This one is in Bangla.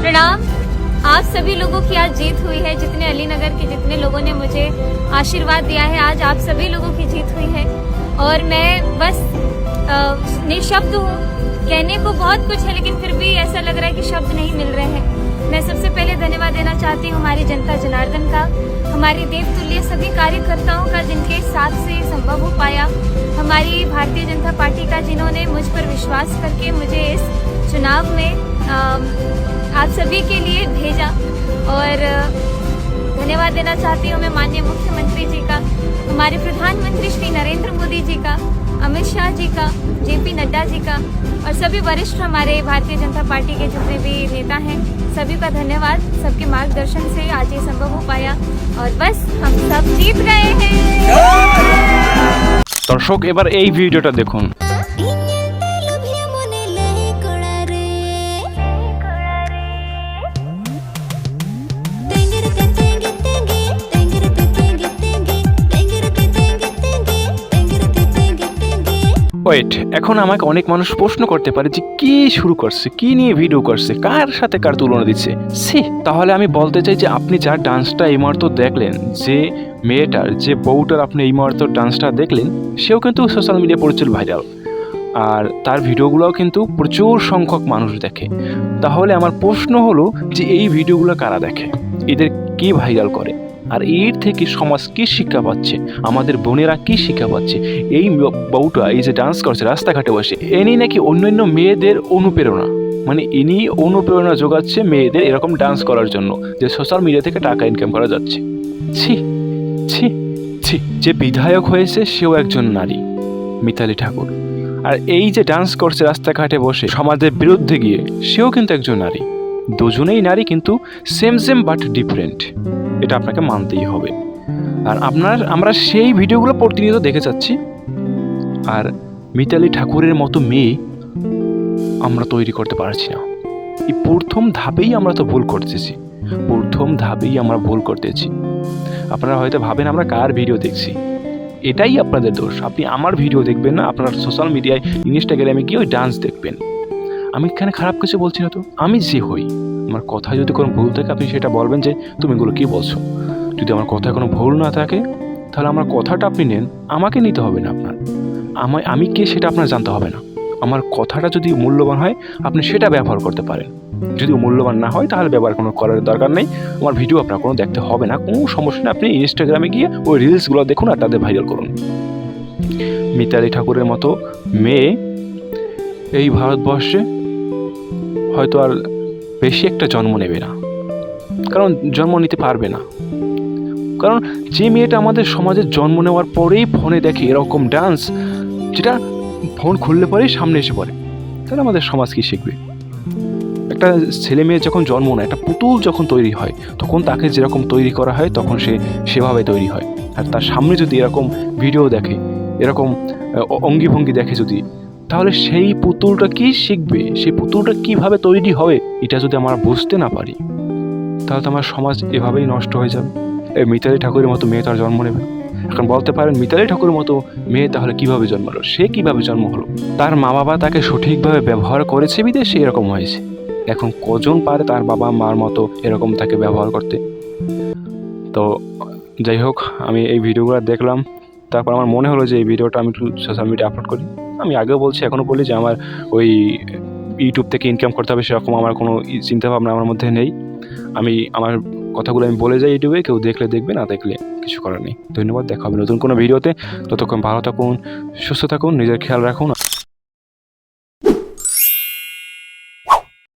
प्रणाम। आप सभी लोगों की आज जीत हुई है जितने अली नगर के जितने लोगों ने मुझे आशीर्वाद दिया है आज आप सभी लोगों की जीत हुई है। और मैं बस निशब्द हूँ। कहने को बहुत कुछ है लेकिन फिर भी ऐसा लग रहा है कि शब्द नहीं मिल रहे हैं। मैं सबसे पहले धन्यवाद देना चाहती हूँ हमारी जनता जनार्दन का हमारी देवतुल्य सभी कार्यकर्ताओं का जिनके साथ से संभव हो पाया। हमारी भारतीय जनता पार्टी का जिन्होंने मुझ पर विश्वास करके मुझे इस चुनाव में अम, आप सभी के लिए भेजा और अ, धन्यवाद देना चाहती हूँ मैं माननीय मुख्यमंत्री जी का हमारे प्रधानमंत्री श्री नरेंद्र मोदी जी का अमित शाह जी का जेपी नड्डा जी का और सभी वरिष्ठ हमारे भारतीय जनता पार्टी के जितने भी नेता हैं सभी का धन्यवाद सबके मार्गदर्शन से आज ये संभव हो पाया और बस हम सब जीत गए हैं দর্শক এবার এই ভিডিওটা দেখুন ওয়েট এখন আমাকে অনেক মানুষ প্রশ্ন করতে পারে যে কি শুরু করছে, কি নিয়ে ভিডিও করছে, কার সাথে কার তুলনা দিচ্ছে। সি তাহলে আমি বলতে চাই যে আপনি যার ডান্সটা এই মুহূর্তে দেখলেন, যে মেয়েটার, যে বউটার আপনি এই মুহূর্তে ডান্সটা দেখলেন, সেও কিন্তু সোশ্যাল মিডিয়া প্রচুর ভাইরাল আর তার ভিডিওগুলোও কিন্তু প্রচুর সংখ্যক মানুষ দেখে। তাহলে আমার প্রশ্ন হলো যে এই ভিডিওগুলো কারা দেখে? এদের কি ভাইরাল করে? আর এর থেকে সমাজ কি শিক্ষা পাচ্ছে? আমাদের বোনেরা কি শিক্ষা পাচ্ছে? এই বউটা এই যে ডান্স করছে, রাস্তাঘাটে বসে, এনি নাকি অন্যান্য মেয়েদের অনুপ্রেরণা? মানে ইনি অনুপ্রেরণা যোগাচ্ছে মেয়েদের এরকম ডান্স করার জন্য, যে সোশ্যাল মিডিয়া থেকে টাকা ইনকাম করা যাচ্ছে। ছি ছি ছি, যে বিধায়ক হয়েছে সেও একজন নারী, মিতালি ঠাকুর। আর এই যে ডান্স করছে রাস্তাঘাটে বসে, সমাজের বিরুদ্ধে গিয়ে, সেও কিন্তু একজন নারী। দুজনেই নারী কিন্তু সেম সেম বাট ডিফারেন্ট এটা আপনাকে মানতেই হবে। আর আপনার, আমরা সেই ভিডিওগুলো প্রতিনিয়ত দেখে যাচ্ছি। আর মিতালি ঠাকুরের মতো মেয়ে আমরা তৈরি করতে পারছি না। এই প্রথম ধাপেই আমরা তো ভুল করতেছি। প্রথম ধাপেই আমরা ভুল করতেছি। আপনারা হয়তো ভাবেন আমরা কার ভিডিও দেখছি। এটাই আপনাদের দোষ। আপনি আমার ভিডিও দেখবেন না, আপনার সোশ্যাল মিডিয়ায় ইনস্টাগ্রামে গিয়ে ওই ডান্স দেখবেন। আমি এখানে খারাপ কিছু বলছি না তো? আমি যে হই। আমার কথায় যদি কোনো ভুল থাকে, আপনি সেটা বলবেন যে, তুমি এগুলো কী বলছো? যদি আমার কথায় কোনো ভুল না থাকে, তাহলে আমার কথাটা আপনি নেন। আমাকে নিতে হবে না আপনার। আমায়, আমি কে সেটা আপনার জানতে হবে না। আমার কথাটা যদি মূল্যবান হয়, আপনি সেটা ব্যবহার করতে পারেন। যদি মূল্যবান না হয়, তাহলে ব্যবহার কোনো করার দরকার নেই। আমার ভিডিও আপনার কোনো দেখতে হবে না। কোনো সমস্যা নেই। আপনি ইনস্টাগ্রামে গিয়ে ওই রিলসগুলো দেখুন আর তাদের ভাইরাল করুন। মিতালি ঠাকুরের মতো মেয়ে এই ভারতবর্ষে হয়তো আর বেশি একটা জন্ম নেবে না। কারণ জন্ম নিতে পারবে না। কারণ যে মেয়েটা আমাদের সমাজে জন্ম নেওয়ার পরেই ফোনে দেখে এরকম ডান্স যেটা ফোন খুললে পরেই সামনে এসে পড়ে তাহলে আমাদের সমাজ কি শিখবে? একটা ছেলে মেয়ে যখন জন্ম নেয় একটা পুতুল যখন তৈরি হয় তখন তাকে যেরকম তৈরি করা হয় তখন সে সেভাবে তৈরি হয়। আর তার সামনে যদি এরকম ভিডিও দেখে এরকম আহ, অঙ্গি ভঙ্গি দেখে যদি তাহলে সেই পুতুলটা কি শিখবে? সেই পুতুলটা কীভাবে তৈরি হবে? এটা যদি আমরা বুঝতে না পারি, তাহলে তো আমার সমাজ এভাবেই নষ্ট হয়ে যাবে। এই মিতালি ঠাকুরের মতো মেয়ে তার জন্ম নেবে এখন বলতে পারেন, মিতালি ঠাকুরের মতো মেয়ে তাহলে কীভাবে জন্মালো সে কীভাবে জন্ম হলো? তার মা বাবা তাকে সঠিকভাবে ব্যবহার করেছে বিদেশে? এরকম হয়েছে। এখন কজন পারে তার বাবা মার মতো এরকম তাকে ব্যবহার করতে? তো যাই হোক, আমি এই ভিডিওগুলো দেখলাম। তারপর আমার মনে হলো যে এই ভিডিওটা আমি একটু সোশ্যাল মিডিয়া আপলোড করি। আমি আগেও বলছি এখনও বলি যে আমার ওই ইউটিউব থেকে ইনকাম করতে হবে সেরকম আমার কোনো চিন্তাভাবনা আমার মধ্যে নেই। আমি, আমার কথাগুলো আমি বলে যাই ইউটিউবে কেউ দেখলে দেখবে, না দেখলে কিছু করার নেই। ধন্যবাদ, দেখা হবে নতুন কোনো ভিডিওতে। ততক্ষণ ভালো থাকুন, সুস্থ থাকুন, নিজের খেয়াল রাখুন।